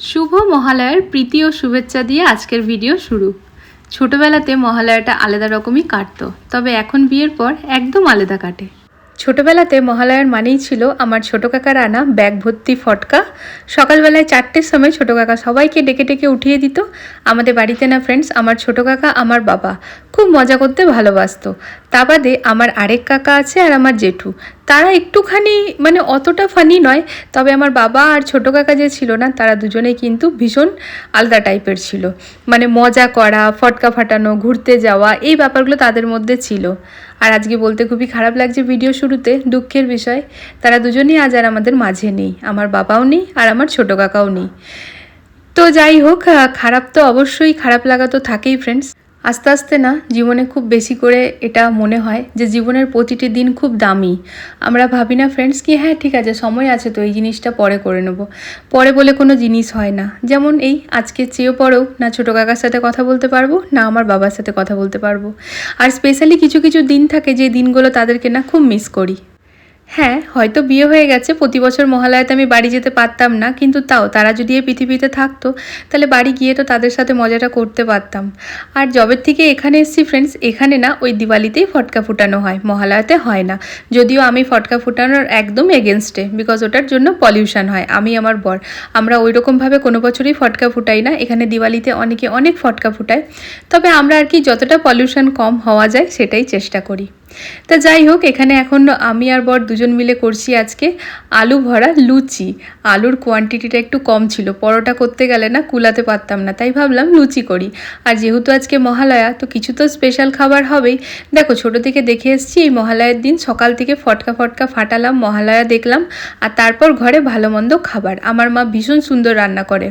শুভ মহালয়ার প্রীতি ও শুভেচ্ছা দিয়ে আজকের ভিডিও শুরু। ছোটবেলাতে মহালয়াটা আলাদা রকমই কাটতো, তবে এখন বিয়ের পর একদম আলাদা কাটে। ছোটবেলাতে মহালয়ার মানেই ছিল আমার ছোট কাকার আনা ব্যাগ ভর্তি ফটকা। সকালবেলায় চারটের সময় ছোট কাকা সবাইকে ডেকে ডেকে উঠিয়ে দিত। আমাদের বাড়িতে না ফ্রেন্ডস আমার ছোট কাকা, আমার বাবা। খুব মজা করতে ভালোবাসতো। তা বাদে আমার আরেক কাকা আছে আর আমার জেঠু। তারা একটুখানি মানে অতটা ফানি নয়, তবে আমার বাবা আর ছোট কাকা যে ছিল না, তারা দুজনেই কিন্তু ভীষণ আলাদা টাইপের ছিল। মানে মজা করা, ফটকা ফাটানো, ঘুরতে যাওয়া, এই ব্যাপারগুলো তাদের মধ্যে ছিল। আর আজকে বলতে খুবই খারাপ লাগছে ভিডিও শুরুতে, দুঃখের বিষয়। তারা দুজনেই আজ আর আমাদের মাঝে নেই। আমার বাবাও নেই আর আমার ছোট কাকাও নেই। তো যাই হোক খারাপ তো অবশ্যই, খারাপ লাগা তো থাকেই ফ্রেন্ডস আস্তে আস্তে না জীবনে খুব বেশি করে এটা মনে হয় যে জীবনের প্রতিটি দিন খুব দামি। আমরা ভাবি না ফ্রেন্ডস কি হ্যাঁ ঠিক আছে, সময় আছে তো এই জিনিসটা পরে করে নেব। পরে বলে কোনো জিনিস হয় না। যেমন এই, আজকে চেয়েও পরেও না ছোটো কাকার সাথে কথা বলতে পারব, না আমার বাবার সাথে কথা বলতে পারব। আর স্পেশালি কিছু কিছু দিন থাকে যে দিনগুলো তাদেরকে না খুব মিস করি। হ্যাঁ হয়তো বিয়ে হয়ে গেছে, প্রতি বছর মহালয়াতে আমি বাড়ি যেতে পারতাম না, কিন্তু তাও, তারা যদি এই পৃথিবীতে থাকতো, তাহলে বাড়ি গিয়ে তো তাদের সাথে মজাটা করতে পারতাম। আর জবের থেকে এখানে এসেছি ফ্রেন্ডস এখানে না, ওই দিওয়ালিতেই ফটকা ফুটানো হয়, মহালয়াতে হয় না। যদিও আমি ফটকা ফুটানোর একদম এগেনস্টে বিকজ ওটার জন্য পলিউশন হয়, আমি আমার বর। আমরা ওই রকমভাবে কোনো বছরই ফটকা ফুটাই না, এখানে দিওয়ালিতে অনেকে অনেক ফটকা ফুটায়। তবে আমরা আর কি যতটা পলিউশন কম হওয়া যায়, সেটাই চেষ্টা করি। তা যাই হোক, এখানে এখন আমি আর বর দুজন মিলে করছি আজকে আলু ভরা লুচি। আলুর কোয়ান্টিটিটা একটু কম ছিল, পরোটা করতে গেলে না কুলাতে পারতাম না, তাই ভাবলাম লুচি করি। আর যেহেতু আজকে মহালয়া, তো কিছু তো স্পেশাল খাবার হবেই। দেখো, ছোট থেকে দেখে এসছি, এই মহালয়ার দিন সকাল থেকে ফটকা ফটকা ফাটালাম, মহালয়া দেখলাম, আর তারপর ঘরে ভালো মন্দ খাবার। আমার মা ভীষণ সুন্দর রান্না করে।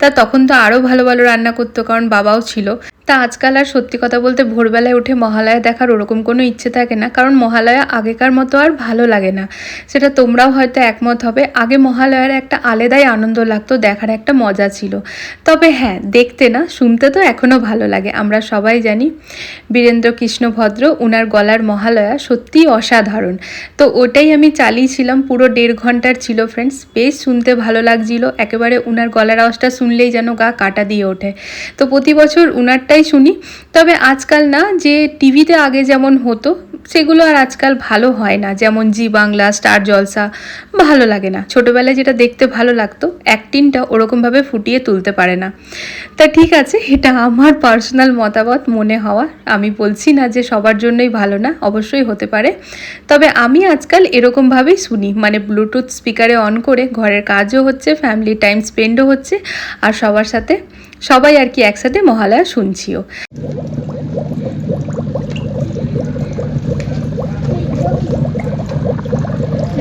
তা তখন তো আরও ভালো ভালো রান্না করতো, কারণ বাবাও ছিল। তা আজকাল আর সত্যি কথা বলতে ভোরবেলায় উঠে মহালয়া দেখার ওরকম কোনো ইচ্ছে থাকে না, কারণ মহালয়া আগেকার মতো আর ভালো লাগে না। সেটা তোমরাও হয়তো একমত হবে, আগে মহালয়ার একটা আলাদাই আনন্দ লাগতো, দেখার একটা মজা ছিল। তবে হ্যাঁ দেখতে না, শুনতে তো এখনও ভালো লাগে। আমরা সবাই জানি বীরেন্দ্র কৃষ্ণ ভদ্র উনার গলার মহালয়া সত্যিই অসাধারণ। তো ওটাই আমি চালিয়েছিলাম, পুরো দেড় ঘণ্টার ছিল ফ্রেন্ডস বেশ শুনতে ভালো লাগছিল। একেবারে উনার গলার আওয়াজটা শুনলেই যেন গা কাটা দিয়ে ওঠে। তো প্রতি বছর উনারটাই শুনি। তবে আজকাল না, যে টিভিতে আগে যেমন হতো, সেগুলো আর আজকাল ভালো হয় না। যেমন জি বাংলা, স্টার জলসা, ভালো লাগে না। ছোটোবেলায় যেটা দেখতে ভালো লাগতো অ্যাক্টিংটা ওরকমভাবে ফুটিয়ে তুলতে পারে না। তা ঠিক আছে, এটা আমার পার্সোনাল মতামত, মনে হওয়া আমি বলছি না যে সবার জন্যই ভালো না, অবশ্যই হতে পারে। তবে আমি আজকাল এরকমভাবেই শুনি। মানে ব্লুটুথ স্পিকারে অন করে ঘরের কাজও হচ্ছে, ফ্যামিলি টাইম স্পেন্ডও হচ্ছে, আর সবার সাথে সবাই আর কি একসাথে মহালয়া শুনছিও।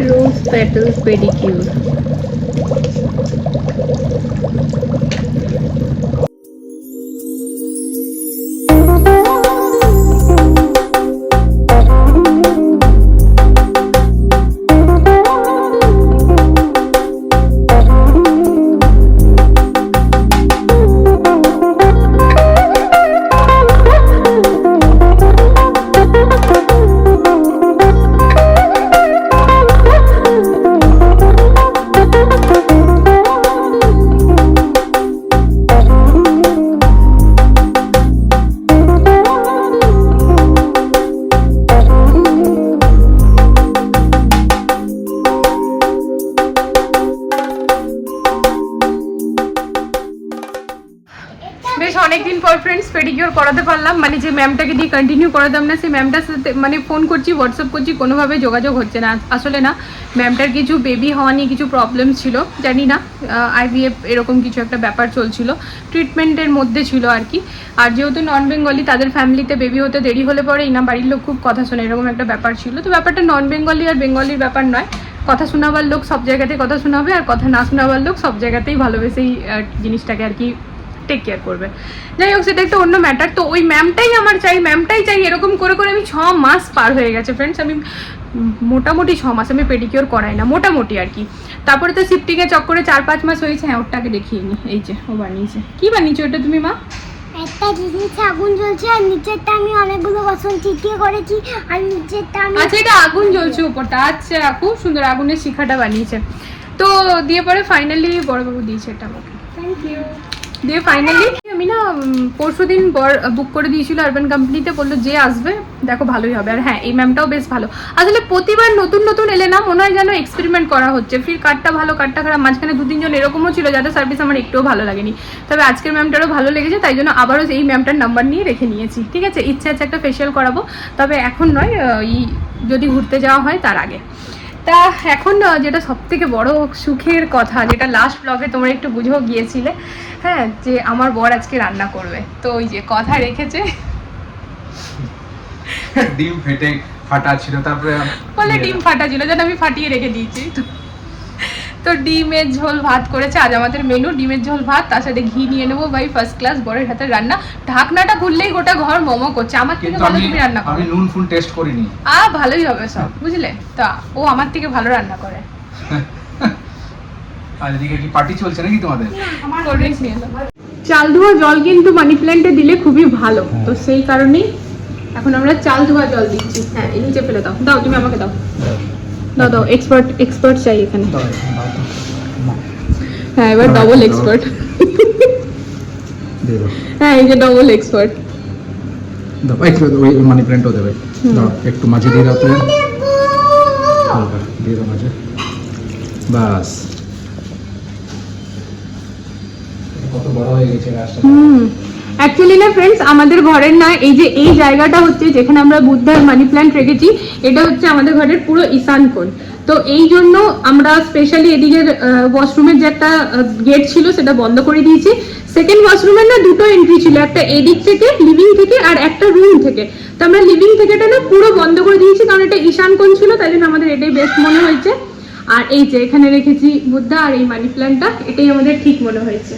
রোজ petals পেডিকিউর করাতে পারলাম মানে যে ম্যামটাকে দিয়ে কন্টিনিউ করাতাম না, সেই ম্যামটার সাথে মানে ফোন করছি হোয়াটসঅ্যাপ করছি, কোনোভাবে যোগাযোগ হচ্ছে না। আসলে না ম্যামটার কিছু বেবি হওয়া নিয়ে কিছু প্রবলেম ছিল, জানি না আইভিএফ এরকম কিছু একটা ব্যাপার চলছিল ট্রিটমেন্টের মধ্যে ছিল আর কি। আর যেহেতু নন বেঙ্গলি তাদের ফ্যামিলিতে বেবি হতে দেরি হলে পরে না, বাড়ির লোক খুব কথা শোনে, এরকম একটা ব্যাপার ছিল। তো ব্যাপারটা নন বেঙ্গলি আর বেঙ্গলির ব্যাপার নয়, কথা শোনাবার লোক সব জায়গাতেই কথা শোনাবে আর কথা না শোনাবার লোক সব জায়গাতেই ভালোবেসেই জিনিসটাকে আর কি টেক কেয়ার করবে। যাই হোক সেটা একটা অন্য ম্যাটার তো ওই ম্যামটাই আমার চাই ম্যামটাই চাই এরকম করে করে আমি ছ মাস পার হয়ে গেছে। ফ্রেন্ডস আমি মোটামুটি ছ মাস আমি পেডিকিওর করাই না মোটামুটি আর কি। তারপরে তো শিফটিংয়ে চক্করে চার পাঁচ মাস হয়েছে। হ্যাঁ ওটাকে দেখিয়ে নি। এই যে ও বানিয়েছে। কি বানিয়েছে ওটা তুমি মা? একটা জিনিস আগুন জ্বলছে আর নিচেরটা আমি অনেকগুলো বাসন করেছি আর নিচেরটা আমি আচ্ছা এটা আগুন জ্বলছে উপরটা। আচ্ছা খুব সুন্দর আগুনের শিখাটা বানিয়েছে। তো দিয়ে পরে ফাইনালি বড়বাবু দিয়েছে এটা আমাকে। থ্যাংক ইউ দিয়ে ফাইনালি আমি না পরশু দিন বুক করে দিয়েছিল আরবান কোম্পানিতে বলল যে আসবে, দেখো ভালোই হবে। আর হ্যাঁ এই ম্যামটাও বেশ ভালো। আসলে প্রতিবার নতুন নতুন এলে না, মনে হয় যেন এক্সপেরিমেন্ট করা হচ্ছে। ফির কার্ডটা ভালো কার্ডটা খারাপ, মাঝখানে দু তিনজন এরকমও ছিল যাদের সার্ভিস আমার একটুও ভালো লাগেনি। তবে আজকের ম্যামটারও ভালো লেগেছে, তাই জন্য আবারও এই ম্যামটার নাম্বার নিয়ে রেখে নিয়েছি। ঠিক আছে? ইচ্ছে আছে একটা ফেশিয়াল করাবো। তবে এখন নয় এই যদি ঘুরতে যাওয়া হয়, তার আগে। তা এখন যেটা সব থেকে বড় সুখের কথা যেটা লাস্ট ব্লগে তোমার একটু বুঝেও গিয়েছিলে হ্যাঁ যে আমার বর আজকে রান্না করবে। তো ওই যে কথা রেখেছে। ডিম ফেটে ফাটা ছিল তারপরে বলে ডিম ফাটা ছিল যেন আমি ফাটিয়ে রেখে দিয়েছি। তো- ডিমের ঝোল ভাত করেছে। আজ আমাদের মেনু ডিমের ঝোল ভাত তার সাথে ঘি নিয়ে নেব। ভাই ফার্স্ট ক্লাস বরের হাতের রান্না। ঢাকনাটা খুললেই গোটা ঘর মোমো করছে। আমার থেকে ভালো তুমি রান্না করো। আমি নুন ফুন টেস্ট করিনি। আ ভালোই হবে সব বুঝলে? তা ও আমার থেকে ভালো রান্না করে। আর এদিকে কি পার্টি চলছে নাকি তোমাদের? আমার কোল্ড ড্রিঙ্কস নিয়ে চাল ধোয়া জল কিন্তু মানি প্ল্যান্টে দিলে খুবই ভালো। তো সেই কারণেই এখন আমরা চাল ধোয়া জল দিচ্ছি। হ্যাঁ এই নিচে ফেলে দাও। দাও তুমি আমাকে দাও। দাও দাও এক্সপার্ট এক্সপার্ট চাই এখানে। হ্যাঁ এবার ডবল এক্সপার্ট হ্যাঁ এই যে ডবল এক্সপার্ট একটু ওই মানি প্ল্যান্টও দেবে। দাও, একটু মাঝে দিয়ে দাও তো হালকা দিয়ে দাও মাঝে। বাস। কত বড় হয়ে গেছে হুম। অ্যাকচুয়ালি না ফ্রেন্ডস আমাদের ঘরের না, এই যে এই জায়গাটা হচ্ছে যেখানে আমরা বুদ্ধার মানি প্ল্যান্ট রেখেছি, এটা হচ্ছে আমাদের ঘরের পুরো ঈশান কোণ। তো এই জন্য আমরা স্পেশালি এদিকের ওয়াশরুমের যে একটা গেট ছিল সেটা বন্ধ করে দিয়েছি। সেকেন্ড ওয়াশরুমের না দুটো এন্ট্রি ছিল, একটা এদিক থেকে লিভিং থেকে আর একটা রুম থেকে। তো আমরা লিভিং থেকেটা না পুরো বন্ধ করে দিয়েছি, কারণ এটা ঈশান কোণ ছিল, তাই জন্য আমাদের এটাই বেস্ট মনে হয়েছে। আর এই যে এখানে রেখেছি বুদ্ধা আর এই মানি প্ল্যান্টটা এটাই আমাদের ঠিক মনে হয়েছে।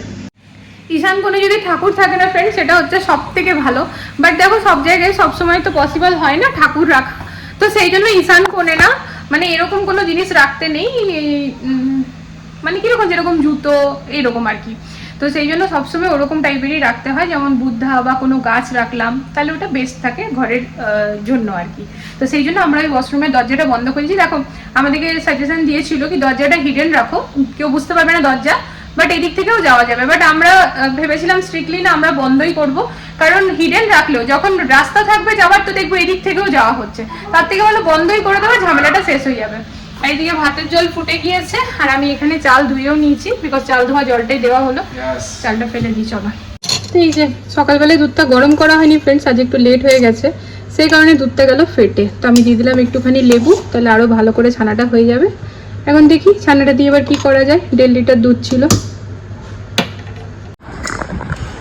ঈশান কোণে যদি ঠাকুর থাকে না ফ্রেন্ড সেটা হচ্ছে সব থেকে ভালো। বাট দেখো, সব জায়গায় সবসময় তো পসিবল হয় না ঠাকুর রাখা। তো সেই জন্য ঈশান কোণে না মানে এরকম কোনো জিনিস রাখতে নেই মানে কীরকম যেরকম জুতো এইরকম আর কি। তো সেই জন্য সবসময় ওরকম টাইপেরই রাখতে হয়, যেমন বুদ্ধা বা কোনো গাছ রাখলাম, তাহলে ওটা বেস্ট থাকে ঘরের জন্য আর কি। তো সেই জন্য আমরা ওই ওয়াশরুমের দরজাটা বন্ধ করেছি। দেখো, আমাদেরকে সাজেশন দিয়েছিল কি দরজাটা হিডেন রাখো, কেউ বুঝতে পারবে না দরজা। বাট এদিক থেকেও যাওয়া যাবে। বাট আমরা ভেবেছিলাম স্ট্রিক্টলি না আমরা বন্ধই করব। কারণ হিডেন রাখলেও যখন রাস্তা থাকবে যাওয়ার তো দেখব এদিক থেকেও যাওয়া হচ্ছে। তার থেকে ভালো বন্ধই করে দেওয়া ঝামেলাটা শেষ হয়ে যাবে। এইদিকে ভাতের জল ফুটে গিয়েছে আর আমি এখানে চাল ধুয়েও নিয়েছি বিকজ চাল ধোয়া জলটাই দেওয়া হলো। চালটা ফেলে দিই চলো। তো এই যে সকালবেলায় দুধটা গরম করা হয়নি ফ্রেন্ডস আজ একটু লেট হয়ে গেছে। সেই কারণে দুধটা গেল ফেটে। তো আমি দিয়ে দিলাম একটুখানি লেবু তাহলে আরও ভালো করে ছানাটা হয়ে যাবে। এখন দেখি ছানাটা দিয়ে এবার কি করা যায়। দেড় লিটার দুধ ছিল।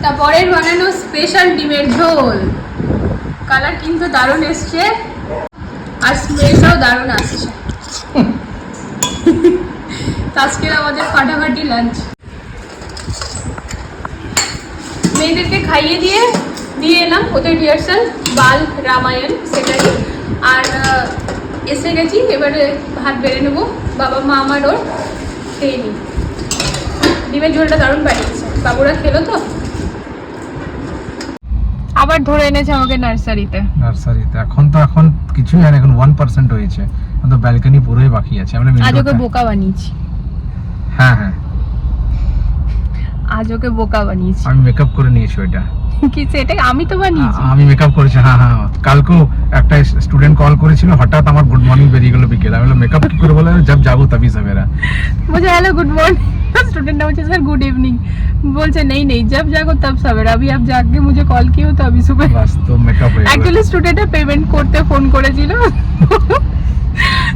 তারপরের বানানো স্পেশাল ডিমের ঝোল। কালার কিন্তু দারুণ এসছে। আর স্মেলটাও দারুণ আসছে। আজকের আমাদের ফাটাফাটি লাঞ্চ মেয়েদেরকে খাইয়ে দিয়ে দিয়ে এলাম। ওদের রিহার্সাল বাল, রামায়ণ, সেটাই। আর এসে গেছি এবারে ভাত বেড়ে নেব। বাবা মা আমার ওর খেয়ে নিই। ডিমের ঝোলটা দারুণ বানিয়েছে বাবুরা খেলো তো? আবার ধরে এনেছে আমাকে নার্সারিতে। নার্সারিতে। এখন তো এখন কিছুই না এখন ওয়ান পার্সেন্ট হয়েছে। তো ব্যালকনি পুরোই বাকি আছে। আমরা আজ ওকে বোকা বানিয়েছি। হ্যাঁ হ্যাঁ। আজ ওকে বোকা বানিয়েছি। আমি মেকআপ করে নিয়েছি ওইটা। কি সেটা আমি তো বানিয়েছি? আমি মেকআপ করেছি হ্যাঁ হ্যাঁ। কালকেও একটা স্টুডেন্ট কল করেছিল হঠাৎ আমার গুড মর্নিং বেরিয়ে গেল বিকেল। আমি বললাম মেকআপ কি করে বলে যাব যাব তবে সবেরা বলছে হ্যালো গুড মর্নিং স্টুডেন্ট ने मुझे सर गुड इवनिंग बोलते নেই नहीं जब जागो तब सवेरा अभी आप जाके मुझे कॉल किए हो तो अभी सुबह बस तो मेकअप হয়ে অ্যাকচুয়ালি স্টুডেন্টরা পেমেন্ট করতে ফোন করেছিল।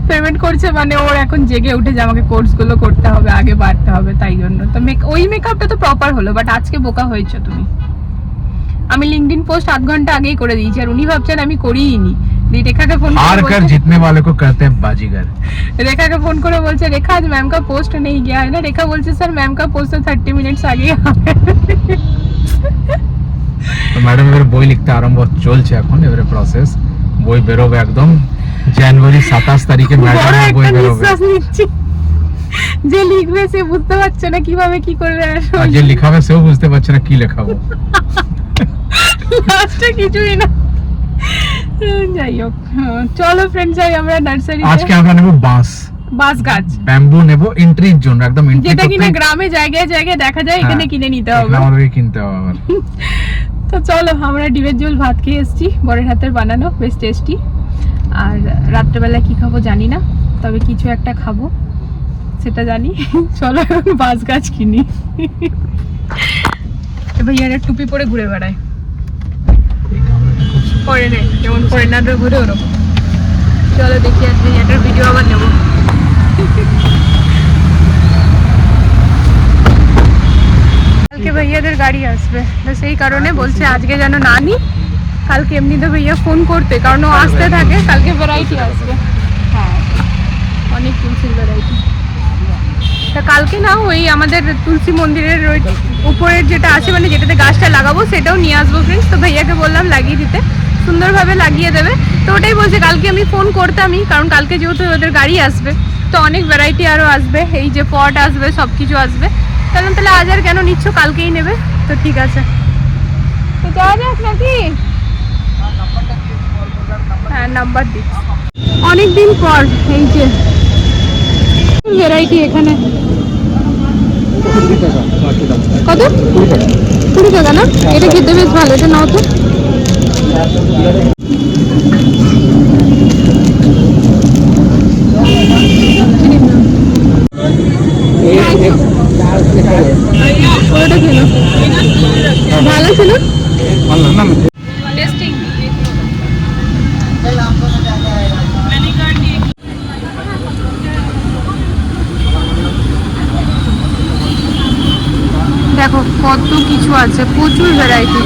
পেমেন্ট করছে মানে ওর এখন জেগে উঠে যে আমাকে কোর্সগুলো করতে হবে আগে বাড়তে হবে তাই জন্য। তো ওই মেকআপটা তো প্রপার হলো বাট আজকে বোকা হয়েছে তুমি। আমি লিঙ্কডিন পোস্ট আধ ঘন্টা আগেই করে দিয়েছি আর উনি ভাবছেন আমি করিই নি দিয়ে রেখাকে ফোন हार कर जीतने वाले को कहते हैं बाजीगर रेखा का फोन করে বলছে রেখা আজ ম্যাম का पोस्ट नहीं गया है ना रेखा বলছে স্যার ম্যাম का पोस्ट तो थर्टी मिनट्स आगे তো ম্যাডাম এবারে বই লিখতে আরম্ভ চলছে এখন এবারে প্রসেস বই বেরোবে একদম জানুয়ারি সাতাশ তারিখে বড় ম্যাডাম বই একটা বেরোবে নিঃশ্বাস নিচ্ছি যে লিখবে সে বুঝতে পারছে না কিভাবে কি করবে আর যে লিখাবে সেও বুঝতে পারছে না কি লেখাবো লাস্টে কিছুই না। যাই হোক হ্যাঁ, চলো ফ্রেন্ডস যাই আমরা নার্সারি আজকে আমরা নেব বাঁশ বাঁশ গাছ। ব্যাম্বু নেব এন্ট্রির জন্য একদম যেটা কিনা গ্রামে জায়গায় জায়গায় দেখা যায় এখানে কিনে নিতে হবে। আমাদেরকে কিনতে হবে তো চলো আমরা ডিমের ঝোল ভাত খেয়ে এসেছি বরের হাতের বানানো বেশ টেস্টি আর রাত্রেবেলা কি খাব জানি না তবে কিছু একটা খাব সেটা জানি। চলো বাঁশ গাছ কিনি। এবার ইয়ার টুপি পরে ঘুরে বেড়ায়। পরে নে যেমন ফরেনাররা ঘুরে ওরকম। চলো দেখি আজকে এটার ভিডিও আবার নেব। কালকে ভাইয়াদের গাড়ি আসবে, তো সেই কারণে বলছে আজকে যেন না নি, কালকে এমনি তো ভাইয়া ফোন করতে, কারণ ও আসতে থাকে, কালকে ভ্যারাইটি আসবে। হ্যাঁ অনেক তুলসির ভ্যারাইটি তা কালকে না ওই আমাদের তুলসী মন্দিরের ওই উপরের যেটা আছে মানে যেটাতে গাছটা লাগাবো, সেটাও নিয়ে আসব ফ্রেন্ডস তো ভাইয়াকে বললাম লাগিয়ে দিতে। সুন্দরভাবে লাগিয়ে দেবে। তো ওটাই বলছে, কালকে আমি ফোন করতামই, কারণ কালকে যেহেতু ওদের গাড়ি আসবে, তো অনেক ভ্যারাইটি আরও আসবে, এই যে পট আসবে সব কিছু আসবে। তাহলে তাহলে আজ আর কেন নিচ্ছ? কালকেই নেবে, তো ঠিক আছে। তো যাওয়া যাক নাকি? হ্যাঁ নাম্বার দিচ্ছি। অনেক দিন পর, এই যে ভ্যারাইটি এখানে। কত? কুড়ি টাকা না? এটা খেতে বেশ ভালো, এটা নাও তো। দেখো কত কিছু আছে প্রচুর ভ্যারাইটি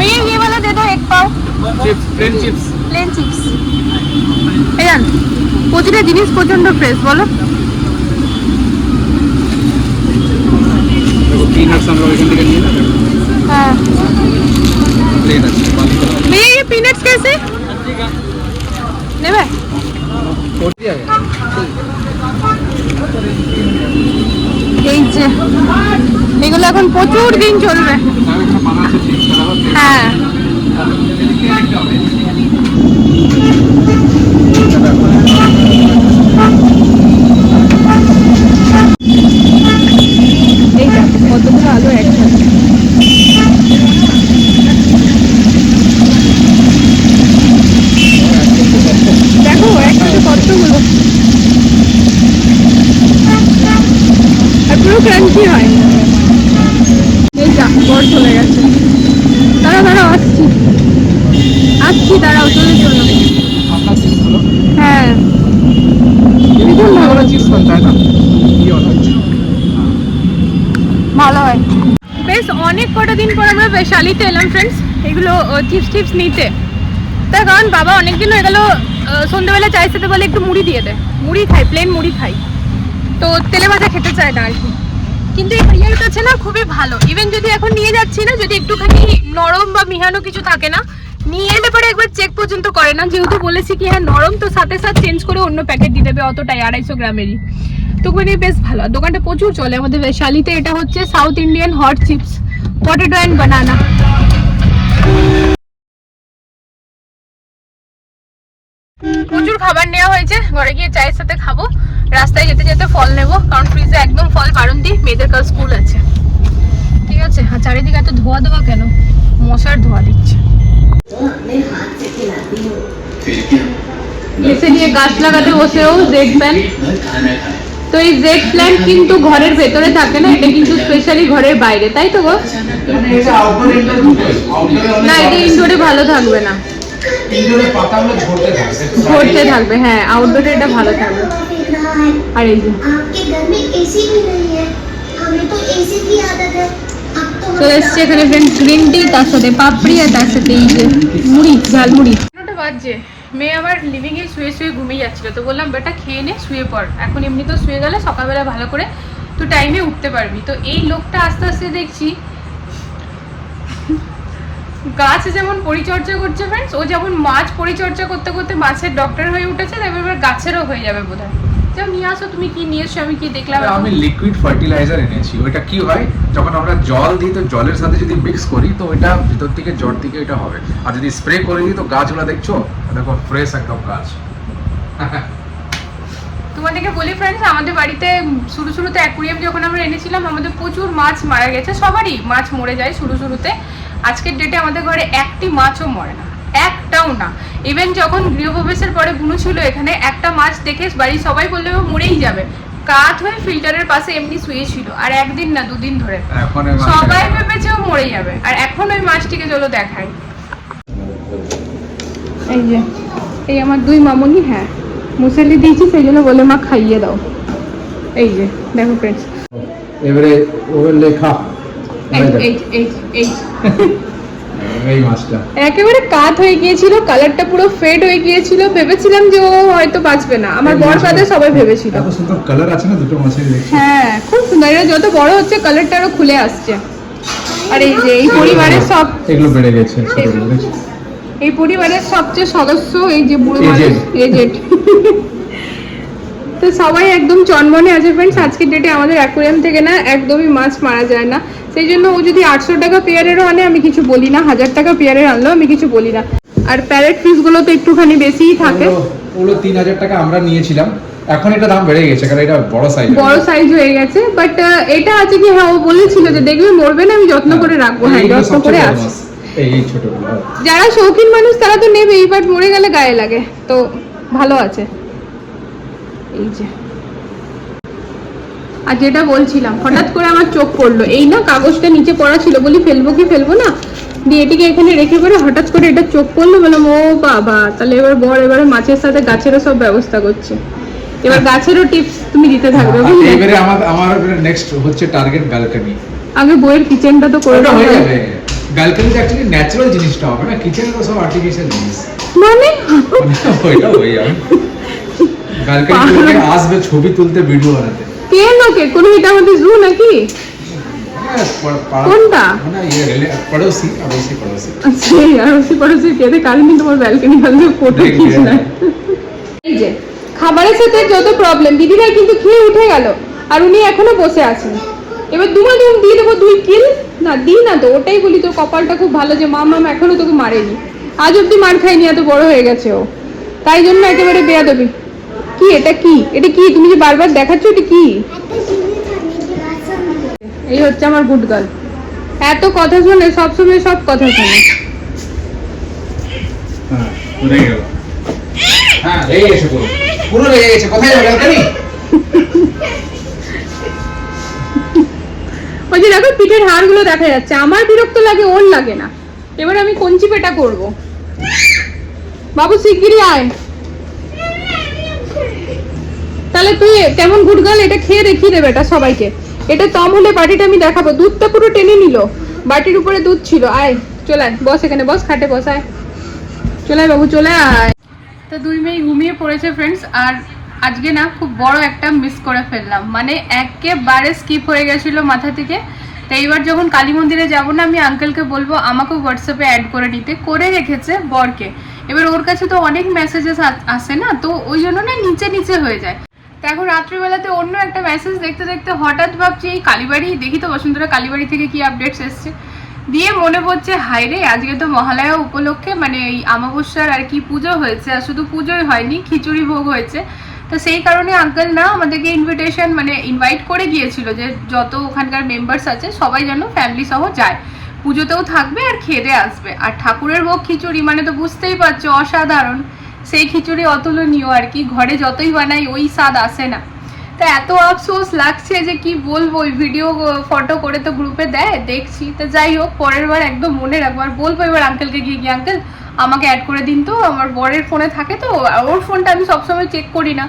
भैया ये वाला दे दो एक पाव chips plain chips plain chips এই জান প্রতিটা জিনিস প্রচন্ড ফ্রেশ বলো পিনাটস আমরা ওইখান থেকে নিয়ে নেব হ্যাঁ প্লেন আছে भैया ये पीनट्स कैसे নেবে কোটি আছে এই যে এগুলো এখন প্রচুর দিন চলবে। হ্যাঁ। পুরো ক্রাঞ্চি হয় বর চলে গেছে। দাঁড়া দাঁড়াও আসছি। আসছি দাঁড়াও চলে চলো। হ্যাঁ। ভালো। হয়। বেশ অনেক কটা দিন পর আমরা বৈশালীতে এলাম ফ্রেন্ডস এগুলো চিপস টিপস নিতে। তার কারণ বাবা অনেকদিন হয়ে গেল সন্ধ্যেবেলা চাই সাথে বলে একটু মুড়ি দিয়ে দে। মুড়ি খাই প্লেন মুড়ি খাই। তো তেলে ভাজা খেতে চায় না আর কি। কিন্তু এই ভাইয়ার কাছে না খুবই ভালো। ইভেন যদি এখন নিয়ে যাচ্ছি না, যদি একটুখানি নরম বা মিহানো কিছু থাকে না, নিয়ে এলে পরে একবার চেক পর্যন্ত করে না। যেহেতু বলেছি কি হ্যাঁ নরম তো সাথে সাথে চেঞ্জ করে অন্য প্যাকেট দিয়ে দেবে, অতটাই আড়াইশো গ্রামেরই। তো মানে বেশ ভালো। দোকানটা প্রচুর চলে আমাদের বৈশালীতে। এটা হচ্ছে south Indian hot chips potato and banana প্রচুর খাবার নেওয়া হয়েছে। ঘরে গিয়ে চায়ের সাথে খাব। রাস্তায় যেতে যেতে ফল নেব, কারণ ফ্রিজে একদম ফল বারণ দিই মেয়েদের কাল স্কুল আছে। ঠিক আছে? আর চারিদিকে এত ধোয়া দেওয়া কেন? মশার ধোয়া দিচ্ছে। এসে নিয়ে গাছ লাগাতে বসেও জেড প্যান তো এই জেড প্ল্যান্ট কিন্তু ঘরের ভেতরে থাকে না, এটা কিন্তু স্পেশালি ঘরের বাইরে, তাই তো গো? না, এটা ইনডোরে ভালো থাকবে না। ইনডোরের পাতাগুলো ঝরতে থাকবে। ঝরতে থাকবে হ্যাঁ আউটডোরে এটা ভালো থাকবে। আর এই যে। চলে এসছে এখানে ফ্রেন্ডস গ্রিন টি তার সাথে পাপড়ি আর তার সাথে এই যে মুড়ি ঝালমুড়ি। এগারোটা বাজছে। মেয়ে আবার লিভিংয়ে শুয়ে শুয়ে ঘুমিয়ে যাচ্ছিল। তো বললাম বেটা খেয়ে নে শুয়ে পড়। এখন এমনি তো শুয়ে গেলে সকালবেলা ভালো করে তো টাইমে উঠতে পারবি। তো এই লোকটা আস্তে আস্তে দেখছি গাছ যেমন পরিচর্যা করছে ফ্রেন্ডস ও যেমন মাছ পরিচর্যা করতে করতে মাছের ডক্টর হয়ে উঠেছে তারপর এবার গাছেরও হয়ে যাবে বোধহয়। যাও নিয়ে আসো তুমি কি নিয়ে এসছো আমি কি দেখলাম আমি লিকুইড ফার্টিলাইজার এনেছি। ওইটা কি হয় যখন আমরা জল দিই তো জলের সাথে যদি মিক্স করি তো ওইটা ভিতর থেকে জল থেকে এটা হবে। আর যদি স্প্রে করে দিই তো গাছগুলো দেখছ দেখো ফ্রেশ একদম গাছ। তোমাদেরকে বলি ফ্রেন্ডস আমাদের বাড়িতে শুরু শুরুতে অ্যাকুরিয়াম যখন আমরা এনেছিলাম আমাদের প্রচুর মাছ মারা গেছে সবারই মাছ মরে যায় শুরু শুরুতে। আজকের ডেটে আমাদের ঘরে একটি মাছও মরে না একটাও না। ইভেন যখন গৃহপ্রবেশের পরে বুনু ছিল এখানে একটা মাছ দেখে বাড়ির সবাই বললে ও মরেই যাবে। কাঠ হয়ে ফিল্টারের পাশে এমনি শুয়েছিল আর একদিন না দুদিন ধরে। সবাই ভেবেছে ও মরে যাবে আর এখন ওই মাছটিকে চলো দেখাই। এই যে এই আমার দুই মামুনি হ্যাঁ মুসালি দিয়েছি সেই জন্য বলে মা খাইয়ে দাও। এই যে দেখো ফ্রেন্ডস এবারে ওর লেখা এই এই এই এই। এই মাছটা। একেবারে কাত হয়ে গিয়েছিল কালারটা পুরো ফেড হয়ে গিয়েছিল। ভেবেছিলাম যে ও হয়তো বাঁচবে না। আমার বর বাদে সবাই ভেবেছিল। এত সুন্দর কালার আছে না দুটো মাছের হ্যাঁ খুব সুন্দর। এটা যত বড় হচ্ছে কালারটা আরও খুলে আসছে। আর এই যে এই পরিবারের সব এগুলো বেড়ে গেছে এই পরিবারের সবচেয়ে সদস্য এই যে বুড়ো মানুষ Aged. তো সবাই একদম চনমনে আছে ফ্রেন্ডস আজকের ডেটে আমাদের অ্যাকোরিয়াম থেকে না একদমই মাছ মারা যায় না। সেই জন্য ও যদি আটশো টাকা পেয়ারেরও আনে আমি কিছু বলি না। হাজার টাকা পেয়ারের আনলেও আমি কিছু বলি না। আর প্যারেট পিসগুলো তো একটুখানি বেশিই থাকে। ওগুলো- তিন হাজার টাকা আমরা নিয়েছিলাম। এখন এটা দাম বেড়ে গেছে কারণ এটা বড় সাইজ বড় সাইজ হয়ে গেছে বাট এটা আছে কি হ্যাঁ ও বলেছিল যে দেখবে মরবে না আমি যত্ন করে রাখব। হ্যাঁ যত্ন করে আছে এই ছোটগুলো যারা শৌখিন মানুষ তারা তো নেবেই বাট মরে গেলে গায়ে লাগে। তো ভালো আছে। এই যে। আর যেটা বলছিলাম হঠাৎ করে আমার চোখ পড়ল। এই না কাগজটা নিচে পড়া ছিল বলি ফেলব কি ফেলব না? দিয়ে এটিকে এখানে রেখে পরে হঠাৎ করে এটা চোখ পড়ল বললাম ও বাবা তাহলে এবার বর এবারে মাছের সাথে গাছেরও সব ব্যবস্থা করছে। এবার গাছেরও টিপস তুমি দিতে থাকবে এবারে আমার আমার নেক্সট হচ্ছে টার্গেট ব্যালকনি আগে বইয়ের কিচেনটা তো করে হয়ে। যাবে। ব্যালকনিতে অ্যাকচুয়ালি ন্যাচারাল জিনিসটা হবে না কিচেনে তো সব আর্টিফিশিয়াল জিনিস। মানে? মানে ওইটা হয়ে যাবে। থেকে আসবে ছবি তুলতে ভিডিও বানাতে। কে লোকে? কোনো এটা আমাদের জু নাকি? হ্যাঁ, কোনটা? মানে ইয়ে পড়োসি পড়োসি আচ্ছা পড়োসি তোমার ব্যালকনি ফটো না। এই যে খাবারের সাথে যত প্রবলেম দিদিরা কিন্তু খেয়ে উঠে গেল আর উনি এখনও বসে আছেন। এবার দুমা দুম দিয়ে দেবো দুই কিল না দিই না তো ওটাই বলি তোর কপালটা খুব ভালো যে মা মাম এখনও তোকে মারেনি। আজ অব্দি মার খাইনি এত বড় হয়ে গেছে ও। তাই জন্য একেবারে বেয়া দেবি কি? এটা কি? এটা কি? তুমি যে বারবার দেখাচ্ছ এটা কি? এই হচ্ছে আমার গুড গার্ল এত কথা শোনে সবসময় সব কথা শোনে। হ্যাঁ রেগে গেল। হ্যাঁ রেগে গেছে পুরো। পুরো রেগে গেছে। কোথায় যাবে ব্যালকনি ওই যে দেখো পিঠের হাড়গুলো দেখা যাচ্ছে। আমার বিরক্ত লাগে ওর লাগে না। এবার আমি কঞ্চি পেটা করব? বাবু শিগগিরই আয়। তাহলে তুই কেমন গার্ল এটা খেয়ে দেখিয়ে দেবে এটা সবাইকে। এটা তম হলে বাটিটা আমি দেখাবো। দুধটা পুরো টেনে নিল। বাটির উপরে দুধ ছিল। আয়, চলে আয়। বস এখানে, বস, খাটে বস, আয়। চলে আয় বাবু, চলে আয়। তো দুই মেয়ে ঘুমিয়ে পড়েছে ফ্রেন্ডস আর আজকে না খুব বড় একটা মিস করে ফেললাম। মানে একেবারে স্কিপ হয়ে গেছিল মাথা থেকে। তো এইবার যখন কালী মন্দিরে যাব না, আমি আঙ্কেলকে বলব, আমাকেও হোয়াটসঅ্যাপে অ্যাড করে নিতে করে রেখেছে বরকে। এবার ওর কাছে তো অনেক মেসেজেস আসে না? তো ওই জন্য না নিচে নিচে হয়ে যায়। তো এখন রাত্রিবেলাতে অন্য একটা মেসেজ দেখতে দেখতে হঠাৎ ভাবছি, এই কালীবাড়ি, দেখি তো বসুন্ধরা কালীবাড়ি থেকে কি আপডেটস এসছে। দিয়ে মনে পড়ছে হাই রে, আজকে তো মহালয়া উপলক্ষে মানে এই আমাবস্যার আর কি পুজো হয়েছে, আর শুধু পুজোই হয়নি, খিচুড়ি ভোগ হয়েছে। তো সেই কারণে আঙ্কেল না আমাদেরকে ইনভিটেশন মানে ইনভাইট করে গিয়েছিল যে যত ওখানকার মেম্বার্স আছে, সবাই যেন ফ্যামিলি সহ যায়। পুজোতেও থাকবে আর খেতে আসবে। আর ঠাকুরের ভোগ খিচুড়ি মানে তো বুঝতেই পারছ, অসাধারণ। সেই খিচুড়ি অতুলনীয় আর কি। ঘরে যতই বানাই, ওই স্বাদ আসে না। তা এত আফসোস লাগছে যে কি বলব, ওই ভিডিও ফটো করে তো গ্রুপে দেয়, দেখছি। তো যাই হোক, পরের বার একদম মনে রাখব। আর বলব এবার আঙ্কেলকে গিয়ে গিয়ে আঙ্কেল আমাকে অ্যাড করে দিন তো। আমার বরের ফোনে থাকে তো ওর ফোনটা আমি সবসময় চেক করি না।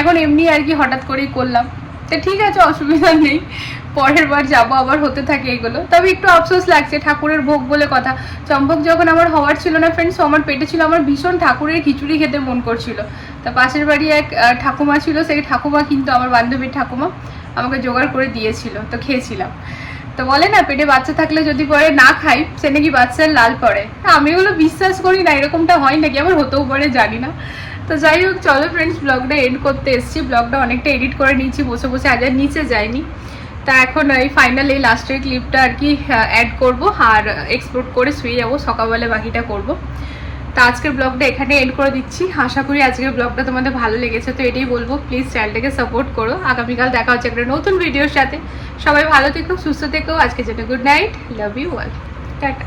এখন এমনি আর কি হঠাৎ করেই করলাম। তো ঠিক আছে, অসুবিধা নেই। পরের বার যাব আবার হতে থাকে এগুলো। তবে একটু আফসোস লাগছে, ঠাকুরের ভোগ বলে কথা। চম্পক যখন আমার হওয়ার ছিল না ফ্রেন্ডস আমার পেটে ছিল, আমার ভীষণ ঠাকুরের খিচুড়ি খেতে মন করছিল। তা পাশের বাড়ি এক ঠাকুমা ছিল, সেই ঠাকুমা কিন্তু আমার বান্ধবীর ঠাকুমা আমাকে জোগাড় করে দিয়েছিল, তো খেয়েছিলাম। তো বলে না, পেটে বাচ্চা থাকলে যদি পরে না খাই, সে নাকি বাচ্চার লাল পড়ে। আমি ওগুলো বিশ্বাস করি না, এরকমটা হয় নাকি? আমার হতেও পারে, জানি না। তো যাই হোক, চলো ফ্রেন্ডস ব্লগটা এন্ড করতে এসেছি। ব্লগটা অনেকটা এডিট করে নিয়েছি, বসে বসে আজ আর নিচে যাইনি। তা এখন এই ফাইনাল এই লাস্টের ক্লিপটা আর কি অ্যাড করব আর এক্সপোর্ট করে শুয়ে যাব, সকালবেলা বাকিটা করব। তা আজকের ব্লগটা এখানে এন্ড করে দিচ্ছি। আশা করি আজকের ব্লগটা তোমাদের ভালো লেগেছে, তো এটাই বলব প্লিজ চ্যানেলটাকে সাপোর্ট করো। আগামীকাল দেখা হচ্ছে একটা নতুন ভিডিওর সাথে। সবাই ভালো থেকো, সুস্থ থেকো। আজকে জন্য good night love you all tata.